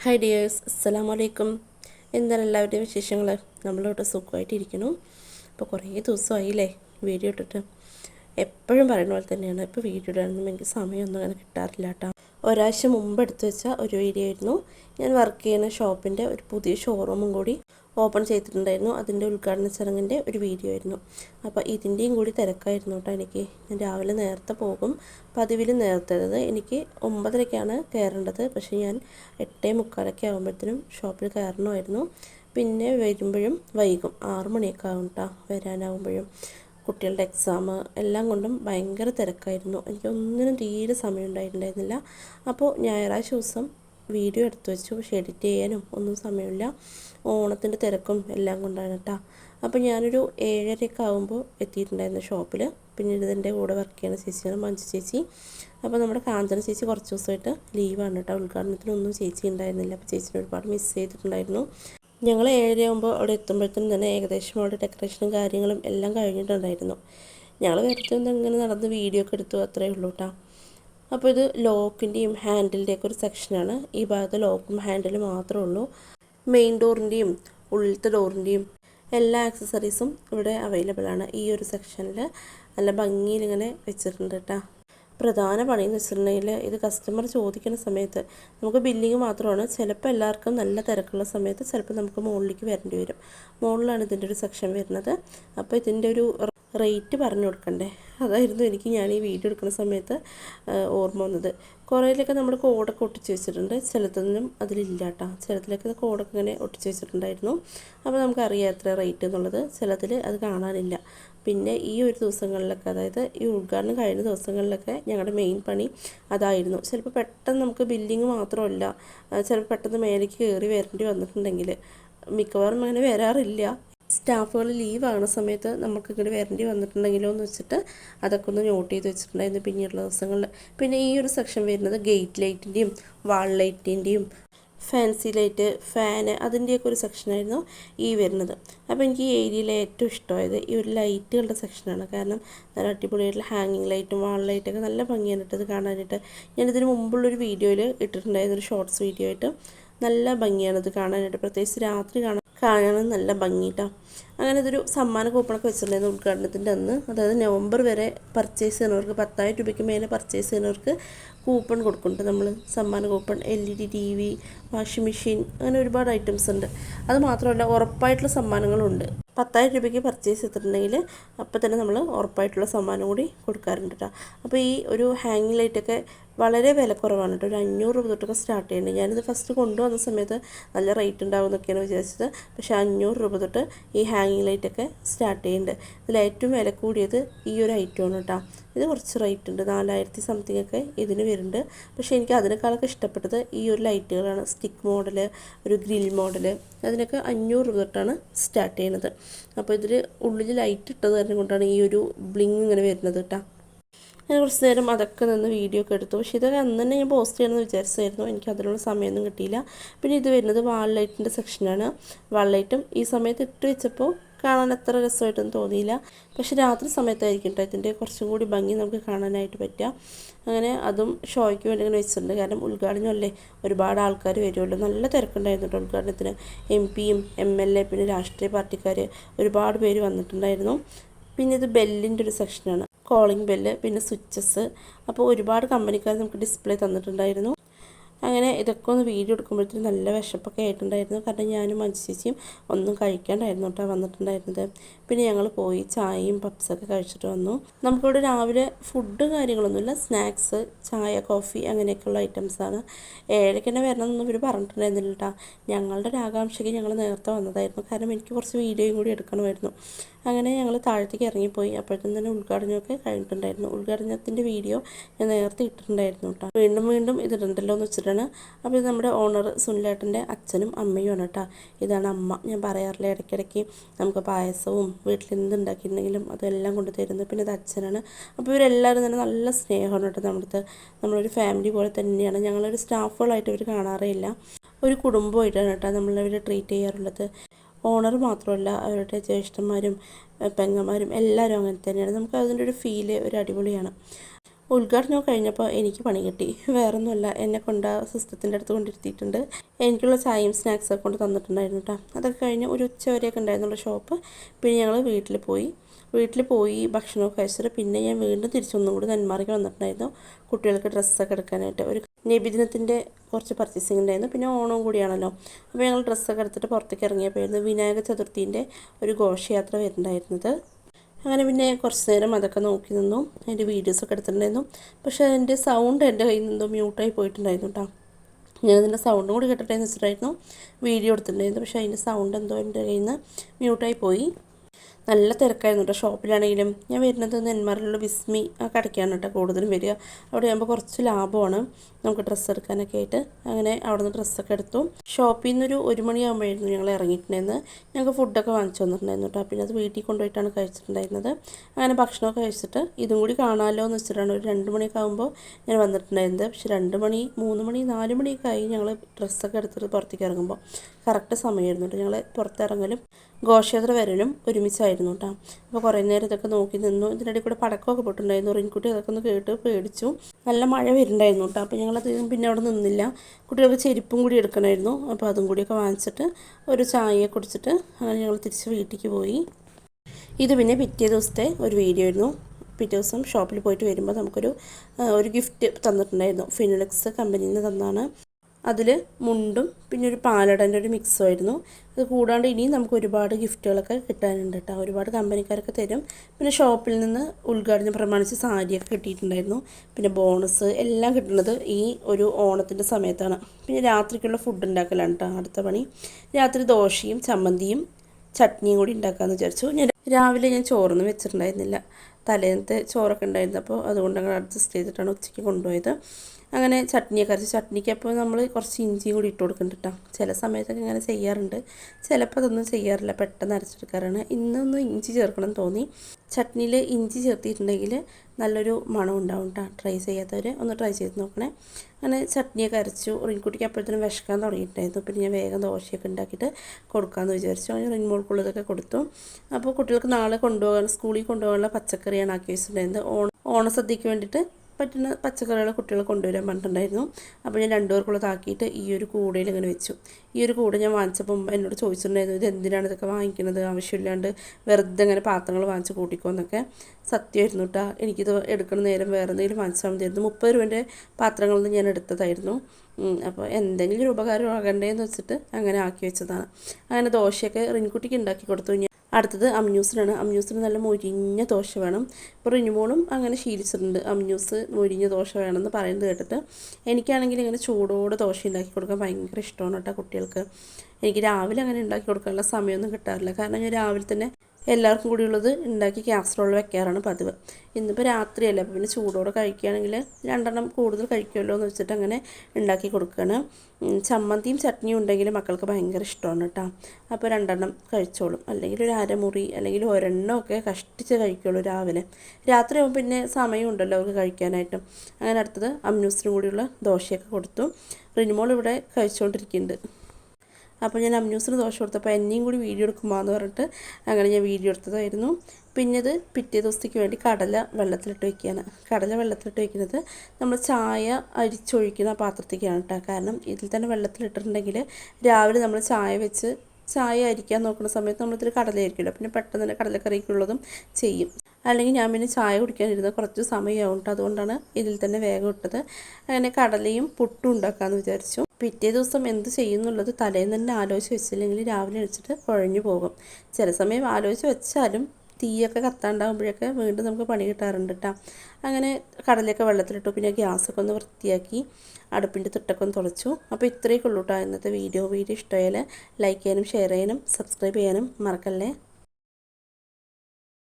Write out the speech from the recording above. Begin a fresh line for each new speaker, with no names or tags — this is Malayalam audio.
ഹായ് ഡിയേഴ്സ് അസ്സലാമു വലൈക്കും എന്താണ് എല്ലാവരുടെയും വിശേഷങ്ങൾ നമ്മളോട്ട് സുഖമായിട്ടിരിക്കുന്നു. അപ്പോൾ കുറേ ദിവസമായില്ലേ? വീഡിയോ ഇട്ടിട്ട്. എപ്പോഴും പറയുന്ന പോലെ തന്നെയാണ്. ഇപ്പോൾ വീഡിയോ ഇടാനൊന്നും എനിക്ക് സമയമൊന്നും അങ്ങനെ കിട്ടാറില്ല കേട്ടോ. ഒരാഴ്ച മുമ്പ് എടുത്തു വെച്ച ഒരു വീഡിയോ ആയിരുന്നു. ഞാൻ വർക്ക് ചെയ്യുന്ന ഷോപ്പിന്റെ ഒരു പുതിയ ഷോറൂമും കൂടി ഓപ്പൺ ചെയ്തിട്ടുണ്ടായിരുന്നു. അതിന്റെ ഉദ്ഘാടന ചടങ്ങിന്റെ ഒരു വീഡിയോ ആയിരുന്നു. അപ്പോൾ ഇതിന്റെയും കൂടി തിരക്കായിരുന്നു കേട്ടോ എനിക്ക്. ഞാൻ രാവിലെ നേരത്തെ പോകും. പതിവിൽ നേരത്തെ അതായത് എനിക്ക് ഒമ്പതരയ്ക്കാണ് കയറേണ്ടത്. പക്ഷേ ഞാൻ എട്ടേ മുക്കാലൊക്കെ ആകുമ്പോഴത്തേനും ഷോപ്പിൽ കയറണമായിരുന്നു. പിന്നെ വരുമ്പോഴും വൈകും. ആറു മണിയൊക്കെ ആകും കേട്ടോ വരാനാകുമ്പോഴും കുട്ടികളുടെ എക്സാം എല്ലാം കൊണ്ടും ഭയങ്കര തിരക്കായിരുന്നു. എനിക്ക് ഒന്നിനും തീരെ സമയം ഉണ്ടായിട്ടുണ്ടായിരുന്നില്ല. അപ്പോൾ ഞായറാഴ്ച ദിവസം വീഡിയോ എടുത്തു വെച്ചു. പക്ഷേ എഡിറ്റ് ചെയ്യാനും ഒന്നും സമയമില്ല. ഓണത്തിന്റെ തിരക്കും എല്ലാം കൊണ്ടാണ് കേട്ടോ. അപ്പോൾ ഞാനൊരു ഏഴരയൊക്കെ ആകുമ്പോൾ എത്തിയിട്ടുണ്ടായിരുന്നു ഷോപ്പിൽ. പിന്നീട് ഇതിന്റെ കൂടെ വർക്ക് ചെയ്യുന്ന ചേച്ചിയാണ് മഞ്ജു ചേച്ചി. അപ്പോൾ നമ്മുടെ കാഞ്ചന ചേച്ചി കുറച്ച് ദിവസമായിട്ട് ലീവാണ് കേട്ടോ. ഉദ്ഘാടനത്തിനൊന്നും ചേച്ചി ഉണ്ടായിരുന്നില്ല. അപ്പോൾ ചേച്ചിനെ ഒരുപാട് മിസ് ചെയ്തിട്ടുണ്ടായിരുന്നു. ഞങ്ങൾ ഏഴരയാകുമ്പോൾ അവിടെ എത്തുമ്പോഴത്തേനും തന്നെ ഏകദേശം അവിടെ ഡെക്കറേഷനും കാര്യങ്ങളും എല്ലാം കഴിഞ്ഞിട്ടുണ്ടായിരുന്നു. ഞങ്ങൾ വെറുതെ ഇങ്ങനെ നടന്ന് വീഡിയോ ഒക്കെ എടുത്തു. അത്രയേ ഉള്ളൂ കേട്ടോ. അപ്പോൾ ഇത് ലോക്കിന്റെയും ഹാൻഡിലിന്റെയൊക്കെ ഒരു സെക്ഷനാണ്. ഈ ഭാഗത്ത് ലോക്കും ഹാൻഡിലും മാത്രമേ ഉള്ളൂ. മെയിൻ ഡോറിന്റെയും ഉള്ളിലത്തെ ഡോറിന്റെയും എല്ലാ ആക്സസറീസും ഇവിടെ അവൈലബിൾ ആണ്. ഈ ഒരു സെക്ഷനിൽ നല്ല ഭംഗിയിൽ ഇങ്ങനെ വെച്ചിട്ടുണ്ട് കേട്ടോ. പ്രധാന പണിയെന്ന് വെച്ചിട്ടുണ്ടെങ്കിൽ ഇത് കസ്റ്റമർ ചോദിക്കുന്ന സമയത്ത് നമുക്ക് ബില്ലിങ് മാത്രമാണ്. ചിലപ്പോൾ എല്ലാവർക്കും നല്ല തിരക്കുള്ള സമയത്ത് ചിലപ്പോൾ നമുക്ക് മുകളിലേക്ക് വരേണ്ടി വരും. മുകളിലാണ് ഇതിന്റെ ഒരു സെക്ഷൻ വരുന്നത്. അപ്പോൾ ഇതിന്റെ ഒരു റേറ്റ് പറഞ്ഞു കൊടുക്കണ്ടേ? അതായിരുന്നു എനിക്ക് ഞാൻ ഈ വീഡിയോ എടുക്കുന്ന സമയത്ത് ഓർമ്മ വന്നത്. കുറേയിലൊക്കെ നമ്മൾ കോടൊക്കെ ഒട്ടിച്ച് വെച്ചിട്ടുണ്ട്. ചിലതൊന്നും അതിലില്ല കേട്ടോ ചിലത്തിലൊക്കെ കോടൊക്കെ ഇങ്ങനെ ഒട്ടിച്ച് വെച്ചിട്ടുണ്ടായിരുന്നു. അപ്പോൾ നമുക്കറിയാം എത്ര റേറ്റ് എന്നുള്ളത്. ചിലത്തിൽ അത് കാണാനില്ല. പിന്നെ ഈ ഒരു ദിവസങ്ങളിലൊക്കെ അതായത് ഈ ഉദ്ഘാടനം കഴിഞ്ഞ ദിവസങ്ങളിലൊക്കെ ഞങ്ങളുടെ മെയിൻ പണി അതായിരുന്നു. ചിലപ്പോൾ പെട്ടെന്ന് നമുക്ക് ബില്ലിങ് മാത്രമല്ല ചിലപ്പോൾ പെട്ടെന്ന് മേലേക്ക് കയറി വരേണ്ടി വന്നിട്ടുണ്ടെങ്കിൽ മിക്കവാറും അങ്ങനെ വരാറില്ല. സ്റ്റാഫുകൾ ലീവ് ആകുന്ന സമയത്ത് നമുക്ക് ഇങ്ങോട്ട് വരേണ്ടി വന്നിട്ടുണ്ടെങ്കിലോ എന്ന് വെച്ചിട്ട് അതൊക്കെ ഒന്ന് നോട്ട് ചെയ്ത് വെച്ചിട്ടുണ്ടായിരുന്നു പിന്നീടുള്ള ദിവസങ്ങളിൽ. പിന്നെ ഈ ഒരു സെക്ഷൻ വരുന്നത് ഗേറ്റ് ലൈറ്റിന്റെയും വാൾ ലൈറ്റിന്റെയും ഫാൻസി ലൈറ്റ് ഫാന് അതിന്റെയൊക്കെ ഒരു സെക്ഷനായിരുന്നു ഈ വരുന്നത്. അപ്പോൾ എനിക്ക് ഈ ഏരിയയിലെ ഏറ്റവും ഇഷ്ടമായത് ഈ ഒരു ലൈറ്റുകളുടെ സെക്ഷനാണ് കാരണം നല്ല അടിപൊളിയായിട്ടുള്ള ഹാങ്ങിങ് ലൈറ്റും വാൾ ലൈറ്റൊക്കെ നല്ല ഭംഗിയാണ് ഇട്ടത് കാണാനായിട്ട്. ഞാനിതിന് മുമ്പുള്ളൊരു വീഡിയോയിൽ ഇട്ടിട്ടുണ്ടായിരുന്നു ഒരു ഷോർട്സ് വീഡിയോ ആയിട്ട് നല്ല ഭംഗിയാണ് ഇത് കാണാനായിട്ട്. പ്രത്യേകിച്ച് രാത്രി കാണാൻ കാണാൻ നല്ല ഭംഗിയിട്ടാണ് അങ്ങനെ ഇതൊരു സമ്മാന കൂപ്പണൊക്കെ വെച്ചിട്ടുണ്ടായിരുന്നു ഉദ്ഘാടനത്തിന്റെ അന്ന്. അതായത് നവംബർ വരെ പർച്ചേസ് ചെയ്യുന്നവർക്ക് പത്തായിരം രൂപയ്ക്ക് മേലെ പർച്ചേസ് ചെയ്യുന്നവർക്ക് കൂപ്പൺ കൊടുക്കുന്നുണ്ട് നമ്മൾ സമ്മാന coupon L E D T V washing machine അങ്ങനെ ഒരുപാട് ഐറ്റംസ് ഉണ്ട്. അത് മാത്രമല്ല ഉറപ്പായിട്ടുള്ള സമ്മാനങ്ങളുണ്ട്. പത്തായിരം രൂപയ്ക്ക് പർച്ചേസ് ചെയ്തിട്ടുണ്ടെങ്കിൽ അപ്പോൾ തന്നെ നമ്മൾ ഉറപ്പായിട്ടുള്ള സമ്മാനം കൂടി കൊടുക്കാറുണ്ട് കേട്ടോ അപ്പോൾ ഈ ഒരു ഹാങ്ങിങ് ലൈറ്റൊക്കെ വളരെ വിലക്കുറവാണ് കേട്ടോ. ഒരു അഞ്ഞൂറ് രൂപ തൊട്ടൊക്കെ സ്റ്റാർട്ട് ചെയ്യുന്നുണ്ട്. ഞാനിത് ഫസ്റ്റ് കൊണ്ടുവന്ന സമയത്ത് നല്ല റേറ്റ് ഉണ്ടാവും എന്നൊക്കെയാണ് വിചാരിച്ചത്. പക്ഷേ അഞ്ഞൂറ് രൂപ തൊട്ട് ഈ ഹാങ്ങിങ് ലൈറ്റൊക്കെ സ്റ്റാർട്ട് ചെയ്യുന്നുണ്ട്. ഇതിൽ ഏറ്റവും വില കൂടിയത് ഈ ഒരു ഐറ്റമാണ് കേട്ടോ. ഇത് കുറച്ച് റേറ്റ് ഉണ്ട്. നാലായിരത്തി സംതിങ് ഒക്കെ ഇതിന് വരുന്നുണ്ട്. പക്ഷേ എനിക്ക് അതിനേക്കാളൊക്കെ ഇഷ്ടപ്പെട്ടത് ഈ ഒരു ലൈറ്റുകളാണ് സ്റ്റിക്ക് മോഡൽ ഒരു ഗ്രിൽ മോഡൽ അതിനൊക്കെ അഞ്ഞൂറ് രൂപ തൊട്ടാണ് സ്റ്റാർട്ട് ചെയ്യുന്നത്. അപ്പോൾ ഇതിൽ ഉള്ളിൽ ലൈറ്റ് ഇട്ടത് കാരണം കൊണ്ടാണ് ഈ ഒരു ബ്ലിങ് ഇങ്ങനെ വരുന്നത് കേട്ടോ. ഞാൻ കുറച്ച് നേരം അതൊക്കെ നിന്ന് വീഡിയോ ഒക്കെ എടുത്തു. പക്ഷേ ഇതൊക്കെ അന്ന് തന്നെ ഞാൻ പോസ്റ്റ് ചെയ്യണമെന്ന് വിചാരിച്ചായിരുന്നു. എനിക്ക് അതിനുള്ള സമയമൊന്നും കിട്ടിയില്ല. പിന്നെ ഇത് വരുന്നത് വാൾ ലൈറ്റിന്റെ സെക്ഷനാണ് വാൾ ലൈറ്റും ഈ സമയത്ത് ഇട്ട് വെച്ചപ്പോൾ കാണാൻ അത്ര രസമായിട്ടൊന്നും തോന്നിയില്ല. പക്ഷേ രാത്രി സമയത്തായിരിക്കും കേട്ടോ ഇതിന്റെ കുറച്ചും കൂടി ഭംഗി നമുക്ക് കാണാനായിട്ട് പറ്റുക. അങ്ങനെ അതും ഷോയ്ക്ക് വേണ്ടി ഇങ്ങനെ വെച്ചിട്ടുണ്ട്. കാരണം ഉദ്ഘാടനം അല്ലേ ഒരുപാട് ആൾക്കാർ വരുമല്ലോ നല്ല തിരക്കുണ്ടായിരുന്നു കേട്ടോ ഉദ്ഘാടനത്തിന്. എം പിയും എം എൽ എ പിന്നെ രാഷ്ട്രീയ പാർട്ടിക്കാർ ഒരുപാട് പേര് വന്നിട്ടുണ്ടായിരുന്നു. പിന്നെ ഇത് ബെല്ലിന്റെ ഒരു സെക്ഷനാണ് കോളിംഗ് ബെല്ല് പിന്നെ സ്വിച്ചസ് അപ്പോൾ ഒരുപാട് കമ്പനിക്കാർ നമുക്ക് ഡിസ്പ്ലേ തന്നിട്ടുണ്ടായിരുന്നു. അങ്ങനെ ഇതൊക്കെ ഒന്ന് വീഡിയോ എടുക്കുമ്പോഴത്തേക്കും നല്ല വിശപ്പൊക്കെ ആയിട്ടുണ്ടായിരുന്നു. കാരണം ഞാനും മനുഷ്യച്ചിയും ഒന്നും കഴിക്കാണ്ടായിരുന്നു കേട്ടോ വന്നിട്ടുണ്ടായിരുന്നത്. പിന്നെ ഞങ്ങൾ പോയി ചായയും പപ്സൊക്കെ കഴിച്ചിട്ട് വന്നു. നമുക്കിവിടെ രാവിലെ ഫുഡ് കാര്യങ്ങളൊന്നുമില്ല. സ്നാക്സ് ചായ കോഫി അങ്ങനെയൊക്കെയുള്ള ഐറ്റംസാണ് ഏഴരയ്ക്ക് തന്നെ വരണമെന്നൊന്നും ഇവർ പറഞ്ഞിട്ടുണ്ടായിരുന്നില്ല കേട്ടോ. ഞങ്ങളുടെ ഒരു ആകാംക്ഷയ്ക്ക് ഞങ്ങൾ നേരത്തെ വന്നതായിരുന്നു. കാരണം എനിക്ക് കുറച്ച് വീഡിയോയും കൂടി എടുക്കണമായിരുന്നു. അങ്ങനെ ഞങ്ങൾ താഴത്തേക്ക് ഇറങ്ങിപ്പോയി. അപ്പോഴത്തേക്കും തന്നെ ഉദ്ഘാടനമൊക്കെ കഴിഞ്ഞിട്ടുണ്ടായിരുന്നു. ഉദ്ഘാടനത്തിന്റെ വീഡിയോ ഞാൻ നേരത്തെ ഇട്ടിട്ടുണ്ടായിരുന്നു കേട്ടോ. വീണ്ടും വീണ്ടും ഇത് ഇടണ്ടല്ലോ എന്ന് വെച്ചിട്ടാണ്. അപ്പോൾ ഇത് നമ്മുടെ ഓണർ സുനിലേട്ടന്റെ അച്ഛനും അമ്മയുമാണ് കേട്ടോ. ഇതാണ് അമ്മ. ഞാൻ പറയാറില്ല ഇടയ്ക്കിടയ്ക്ക് നമുക്ക് പായസവും വീട്ടിൽ എന്തുണ്ടാക്കിയിട്ടുണ്ടെങ്കിലും അതെല്ലാം കൊണ്ടു തരുന്നത് പിന്നെ ഇത് അച്ഛനാണ്. അപ്പോൾ ഇവരെല്ലാവരും തന്നെ നല്ല സ്നേഹമാണ് കേട്ടോ നമ്മുടെ നമ്മളൊരു ഫാമിലി പോലെ തന്നെയാണ്. ഞങ്ങളൊരു സ്റ്റാഫുകളായിട്ട് ഇവർ കാണാറേ ഇല്ല. ഒരു കുടുംബമായിട്ടാണ് കേട്ടോ നമ്മളവരെ ട്രീറ്റ് ചെയ്യാറുള്ളത്. ഓണർ മാത്രമല്ല അവരുടെ ജ്യേഷ്ഠന്മാരും പെങ്ങന്മാരും എല്ലാവരും അങ്ങനെ തന്നെയാണ്. നമുക്ക് അതിന്റെ ഒരു ഫീൽ ഒരു അടിപൊളിയാണ്. ഉദ്ഘാടനം കഴിഞ്ഞപ്പോൾ എനിക്ക് പണി കിട്ടി. വേറൊന്നുമല്ല എന്നെ കൊണ്ട് സിസ്റ്റത്തിന്റെ അടുത്ത് കൊണ്ടിരുത്തിയിട്ടുണ്ട്. എനിക്കുള്ള ചായയും സ്നാക്സൊക്കെ കൊണ്ട് തന്നിട്ടുണ്ടായിരുന്നു കേട്ടോ അതൊക്കെ കഴിഞ്ഞ് ഒരു ഉച്ച വരെയൊക്കെ ഉണ്ടായിരുന്നുള്ള ഷോപ്പ് പിന്നെ ഞങ്ങൾ വീട്ടിൽ പോയി. വീട്ടിൽ പോയി ഭക്ഷണമൊക്കെ കഴിച്ചിട്ട് പിന്നെ ഞാൻ വീണ്ടും തിരിച്ചൊന്നും കൂടി നെന്മാർക്ക് വന്നിട്ടുണ്ടായിരുന്നു. കുട്ടികൾക്ക് ഡ്രസ്സൊക്കെ എടുക്കാനായിട്ട്. ഒരു നബിദിനത്തിന്റെ കുറച്ച് പർച്ചേസിങ് ഉണ്ടായിരുന്നു. പിന്നെ ഓണവും കൂടിയാണല്ലോ. അപ്പോൾ ഞങ്ങൾ ഡ്രസ്സൊക്കെ എടുത്തിട്ട് പുറത്തേക്ക് ഇറങ്ങിയപ്പോഴായിരുന്നു വിനായക ചതുർത്ഥീന്റെ ഒരു ഘോഷയാത്ര വരുന്നുണ്ടായിരുന്നത്. അങ്ങനെ പിന്നെ കുറച്ച് നേരം അതൊക്കെ നോക്കി നിന്നു. അതിന്റെ വീഡിയോസൊക്കെ എടുത്തിട്ടുണ്ടായിരുന്നു. പക്ഷേ അതിന്റെ സൗണ്ട് എന്റെ കയ്യിൽ നിന്നും മ്യൂട്ടായി പോയിട്ടുണ്ടായിരുന്നു കേട്ടോ. ഞാൻ അതിന്റെ സൗണ്ടും കൂടി കേട്ടിട്ടേന്ന് വെച്ചിട്ടായിരുന്നു വീഡിയോ എടുത്തിട്ടുണ്ടായിരുന്നു. പക്ഷേ അതിന്റെ സൗണ്ട് എന്തോ എന്റെ കയ്യിൽ നിന്ന് മ്യൂട്ടായി പോയി. നല്ല തിരക്കായിരുന്നു കേട്ടോ. ഷോപ്പിലാണെങ്കിലും ഞാൻ വരുന്നത് നെന്മാറിലുള്ള വിസ്മി ആ കടയ്ക്കാണ് കേട്ടോ കൂടുതലും വരിക. അവിടെ ആകുമ്പോൾ കുറച്ച് ലാഭമാണ്. നമുക്ക് ഡ്രസ്സ് എടുക്കാനൊക്കെ ആയിട്ട്. അങ്ങനെ അവിടെ നിന്ന് ഡ്രസ്സൊക്കെ എടുത്തു. ഷോപ്പിൽ നിന്നൊരു ഒരു മണിയാകുമ്പോഴായിരുന്നു ഞങ്ങൾ ഇറങ്ങിയിട്ടുണ്ടായിരുന്നത്. ഞങ്ങൾക്ക് ഫുഡൊക്കെ വാങ്ങിച്ചു വന്നിട്ടുണ്ടായിരുന്നു കേട്ടോ. പിന്നെ അത് വീട്ടിൽ കൊണ്ടുപോയിട്ടാണ് കഴിച്ചിട്ടുണ്ടായിരുന്നത്. അങ്ങനെ ഭക്ഷണമൊക്കെ കഴിച്ചിട്ട് ഇതും കൂടി കാണാമല്ലോ എന്ന് വെച്ചിട്ടാണ് ഒരു രണ്ട് മണിയൊക്കെ ആകുമ്പോൾ ഞാൻ വന്നിട്ടുണ്ടായിരുന്നത്. പക്ഷെ രണ്ട് മണി മൂന്ന് മണി നാല് മണിയൊക്കെ ആയി ഞങ്ങൾ ഡ്രസ്സൊക്കെ എടുത്തിട്ട് പുറത്തേക്ക് ഇറങ്ങുമ്പോൾ കറക്റ്റ് സമയമായിരുന്നു കേട്ടോ. ഞങ്ങൾ പുറത്തിറങ്ങലും ഘോഷയാത്ര വരലും ഒരുമിച്ചായിരുന്നു കേട്ടോ അപ്പോൾ കുറേ നേരം ഇതൊക്കെ നോക്കി നിന്നു. ഇതിനിടയിൽ കൂടെ പടക്കമൊക്കെ പൊട്ടുണ്ടായിരുന്നു. റിൻകുട്ടി അതൊക്കെ ഒന്ന് കേട്ട് പേടിച്ചു. നല്ല മഴ വരുന്നുണ്ടായിരുന്നു കേട്ടോ അപ്പോൾ ഞങ്ങളത് പിന്നെ അവിടെ നിന്നില്ല. കുട്ടികൾക്ക് ചെരുപ്പും കൂടി എടുക്കണമായിരുന്നു അപ്പോൾ അതും കൂടിയൊക്കെ വാങ്ങിച്ചിട്ട് ഒരു ചായ കുടിച്ചിട്ട് അങ്ങനെ ഞങ്ങൾ തിരിച്ച് വീട്ടിലേക്ക് പോയി. ഇത് പിന്നെ പിറ്റേ ദിവസത്തെ ഒരു വീഡിയോ ആയിരുന്നു. പിറ്റേ ദിവസം ഷോപ്പിൽ പോയിട്ട് വരുമ്പോൾ നമുക്കൊരു ഒരു ഗിഫ്റ്റ് തന്നിട്ടുണ്ടായിരുന്നു. ഫിനലക്സ് കമ്പനിയിൽ നിന്ന് തന്നാണ് അതിൽ മുണ്ടും പിന്നെ ഒരു പാലടന്റെ ഒരു മിക്സും ആയിരുന്നു. അത് കൂടാണ്ട് ഇനിയും നമുക്ക് ഒരുപാട് ഗിഫ്റ്റുകളൊക്കെ കിട്ടാനുണ്ട് കേട്ടോ ഒരുപാട് കമ്പനിക്കാരൊക്കെ തരും. പിന്നെ ഷോപ്പിൽ നിന്ന് ഉദ്ഘാടനം പ്രമാണിച്ച് സാരിയൊക്കെ കിട്ടിയിട്ടുണ്ടായിരുന്നു. പിന്നെ ബോണസ് എല്ലാം കിട്ടുന്നത് ഈ ഒരു ഓണത്തിന്റെ സമയത്താണ്. പിന്നെ രാത്രിക്കുള്ള ഫുഡ് ഉണ്ടാക്കലാണ് കേട്ടോ അടുത്ത പണി. രാത്രി ദോശയും ചമ്മന്തിയും ചട്നിയും കൂടി ഉണ്ടാക്കാമെന്ന് വിചാരിച്ചു. ഞാൻ രാവിലെ ഞാൻ ചോറൊന്നും വെച്ചിട്ടുണ്ടായിരുന്നില്ല. തലേന്നത്തെ ചോറൊക്കെ ഉണ്ടായിരുന്നു. അപ്പോൾ അതുകൊണ്ട് അങ്ങനെ അഡ്ജസ്റ്റ് ചെയ്തിട്ടാണ് ഉച്ചയ്ക്ക് കൊണ്ടുപോയത്. അങ്ങനെ ചട്നിയൊക്കെ അരച്ച്. ചട്നിക്ക് അപ്പോൾ നമ്മൾ കുറച്ച് ഇഞ്ചിയും കൂടി ഇട്ട് കൊടുക്കുന്നുണ്ട് കേട്ടോ ചില സമയത്തൊക്കെ ഇങ്ങനെ ചെയ്യാറുണ്ട്. ചിലപ്പോൾ അതൊന്നും ചെയ്യാറില്ല. പെട്ടെന്ന് അരച്ചെടുക്കാറാണ്. ഇന്നൊന്ന് ഇഞ്ചി ചേർക്കണം തോന്നി. ചട്നിയിൽ ഇഞ്ചി ചേർത്തിട്ടുണ്ടെങ്കിൽ നല്ലൊരു മണം ഉണ്ടാവും കേട്ടോ ട്രൈ ചെയ്യാത്തവർ ഒന്ന് ട്രൈ ചെയ്ത് നോക്കണേ. അങ്ങനെ ചട്നിയൊക്കെ അരച്ചു. റിൻകുട്ടിക്ക് അപ്പോഴത്തേനും വിഷക്കാൻ തുടങ്ങിയിട്ടുണ്ടായിരുന്നു. പിന്നെ ഞാൻ വേഗം ദോശയൊക്കെ ഉണ്ടാക്കിയിട്ട് കൊടുക്കാമെന്ന് വിചാരിച്ചു. അങ്ങനെ റിൻമോൾക്കുള്ളതൊക്കെ കൊടുത്തു. അപ്പോൾ കുട്ടികൾക്ക് നാളെ കൊണ്ടുപോകാൻ സ്കൂളിൽ കൊണ്ടുപോകാനുള്ള പച്ചക്കറിയാണ് ആക്കി വെച്ചിട്ടുണ്ടായിരുന്നത്. ഓണ ഓണസദ്യക്ക് വേണ്ടിയിട്ട് പറ്റുന്ന പച്ചക്കറികൾ കുട്ടികൾ കൊണ്ടുവരാൻ പറഞ്ഞിട്ടുണ്ടായിരുന്നു. അപ്പോൾ ഞാൻ രണ്ടു പേർക്കുള്ളതാക്കിയിട്ട് ഈ ഒരു കൂടയിൽ ഇങ്ങനെ വെച്ചു. ഈ ഒരു കൂടെ ഞാൻ വാങ്ങിച്ചപ്പോൾ എന്നോട് ചോദിച്ചിട്ടുണ്ടായിരുന്നു ഇത് എന്തിനാണ് ഇതൊക്കെ വാങ്ങിക്കുന്നത് ആവശ്യമില്ലാണ്ട് വെറുതെ ഇങ്ങനെ പാത്രങ്ങൾ വാങ്ങിച്ച് കൂട്ടിക്കോന്നൊക്കെ. സത്യമായിരുന്നു കേട്ടോ എനിക്കിത് എടുക്കുന്ന നേരം വേറെ എന്തെങ്കിലും വാങ്ങിച്ചാൽ മതിയായിരുന്നു. മുപ്പത് രൂപേന്റെ പാത്രങ്ങളിൽ നിന്ന് ഞാൻ എടുത്തതായിരുന്നു. അപ്പോൾ എന്തെങ്കിലും ഉപകാരം ആകണ്ടേന്ന് വെച്ചിട്ട് അങ്ങനെ ആക്കി വെച്ചതാണ്. അങ്ങനെ ദോശയൊക്കെ റിൻകുട്ടിക്ക് ഉണ്ടാക്കി കൊടുത്തു. അടുത്തത് അമ്യൂസിനാണ്. അമ്യൂസിന് നല്ല മൊരിഞ്ഞ ദോശ വേണം. ഇപ്പോൾ റിനുമോളും അങ്ങനെ ശീലിച്ചിട്ടുണ്ട്. അമ്യൂസ് മൊരിഞ്ഞ ദോശ വേണമെന്ന് പറയുന്നത് കേട്ടിട്ട്. എനിക്കാണെങ്കിൽ ഇങ്ങനെ ചൂടോടെ ദോശ ഉണ്ടാക്കി കൊടുക്കാൻ ഭയങ്കര ഇഷ്ടമാണ് കേട്ടോ കുട്ടികൾക്ക്. എനിക്ക് രാവിലെ അങ്ങനെ ഉണ്ടാക്കി കൊടുക്കാനുള്ള സമയമൊന്നും കിട്ടാറില്ല. കാരണം ഞാൻ രാവിലെ തന്നെ എല്ലാവർക്കും കൂടിയുള്ളത് ഉണ്ടാക്കി കാസറോളിൽ വെക്കാറാണ് പതിവ്. ഇന്നിപ്പോൾ രാത്രിയല്ല അപ്പോൾ പിന്നെ ചൂടോടെ കഴിക്കുകയാണെങ്കിൽ രണ്ടെണ്ണം കൂടുതൽ കഴിക്കുമല്ലോ എന്ന് വെച്ചിട്ട് അങ്ങനെ ഉണ്ടാക്കി കൊടുക്കുകയാണ്. ചമ്മന്തിയും ചട്നിയും ഉണ്ടെങ്കിൽ മക്കൾക്ക് ഭയങ്കര ഇഷ്ടമാണ് കേട്ടോ. അപ്പോൾ രണ്ടെണ്ണം കഴിച്ചോളും. അല്ലെങ്കിൽ ഒരു അരമുറി അല്ലെങ്കിൽ ഒരെണ്ണമൊക്കെ കഷ്ടിച്ച് കഴിക്കുള്ളൂ രാവിലെ. രാത്രി ആകുമ്പോൾ പിന്നെ സമയമുണ്ടല്ലോ അവർക്ക് കഴിക്കാനായിട്ട്. അങ്ങനെ അടുത്തത് അമ്യൂസിനും കൂടിയുള്ള ദോശയൊക്കെ കൊടുത്തു. റിനിമോൾ ഇവിടെ കഴിച്ചുകൊണ്ടിരിക്കുന്നുണ്ട് അപ്പോൾ ഞാൻ അമ്യൂസിന് ദോശ കൊടുത്തപ്പോൾ എന്നെയും കൂടി വീഡിയോ എടുക്കുമ്പോൾ എന്ന് പറഞ്ഞിട്ട് അങ്ങനെ ഞാൻ വീഡിയോ എടുത്തതായിരുന്നു. പിന്നെ ഇത് പിറ്റേ ദിവസത്തേക്ക് വേണ്ടി കടല വെള്ളത്തിലിട്ട് വയ്ക്കുകയാണ്. കടല വെള്ളത്തിലിട്ട് വയ്ക്കുന്നത് നമ്മൾ ചായ അരിച്ചൊഴിക്കുന്ന പാത്രത്തേക്കാണ് കേട്ടോ. കാരണം ഇതിൽ തന്നെ വെള്ളത്തിലിട്ടിട്ടുണ്ടെങ്കിൽ രാവിലെ നമ്മൾ ചായ വെച്ച് ചായ അരിക്കാൻ നോക്കുന്ന സമയത്ത് നമ്മളിതിൽ കടലയായിരിക്കുമല്ലോ പിന്നെ പെട്ടെന്ന് തന്നെ കടലക്കറിക്കുള്ളതും ചെയ്യും. അല്ലെങ്കിൽ ഞാൻ പിന്നെ ചായ കുടിക്കാനിരുന്ന കുറച്ച് സമയമാവും അതുകൊണ്ടാണ് ഇതിൽ തന്നെ വേഗം ഇട്ടത്. അങ്ങനെ കടലയും പുട്ടും ഉണ്ടാക്കാമെന്ന് വിചാരിച്ചു. പിറ്റേ ദിവസം എന്ത് ചെയ്യുന്നുള്ളത് തലേന്ന് തന്നെ ആലോചിച്ച് വെച്ചില്ലെങ്കിൽ രാവിലെ അടിച്ചിട്ട് കുഴഞ്ഞു പോകും. ചില സമയം ആലോചിച്ച് വെച്ചാലും തീയൊക്കെ കത്താണ്ടാകുമ്പോഴൊക്കെ വീണ്ടും നമുക്ക് പണി കിട്ടാറുണ്ട് കേട്ടോ അങ്ങനെ കടലൊക്കെ വെള്ളത്തിലിട്ടു. പിന്നെ ഗ്യാസൊക്കെ ഒന്ന് വൃത്തിയാക്കി അടുപ്പിന്റെ തൊട്ടൊക്കെ ഒന്ന് തുളച്ചു. അപ്പോൾ ഇത്രയൊക്കെ ഉള്ളൂ കേട്ടോ ഇന്നത്തെ വീഡിയോ. വീഡിയോ ഇഷ്ടമായാൽ ലൈക്ക് ചെയ്യാനും ഷെയർ ചെയ്യാനും സബ്സ്ക്രൈബ് ചെയ്യാനും മറക്കല്ലേ?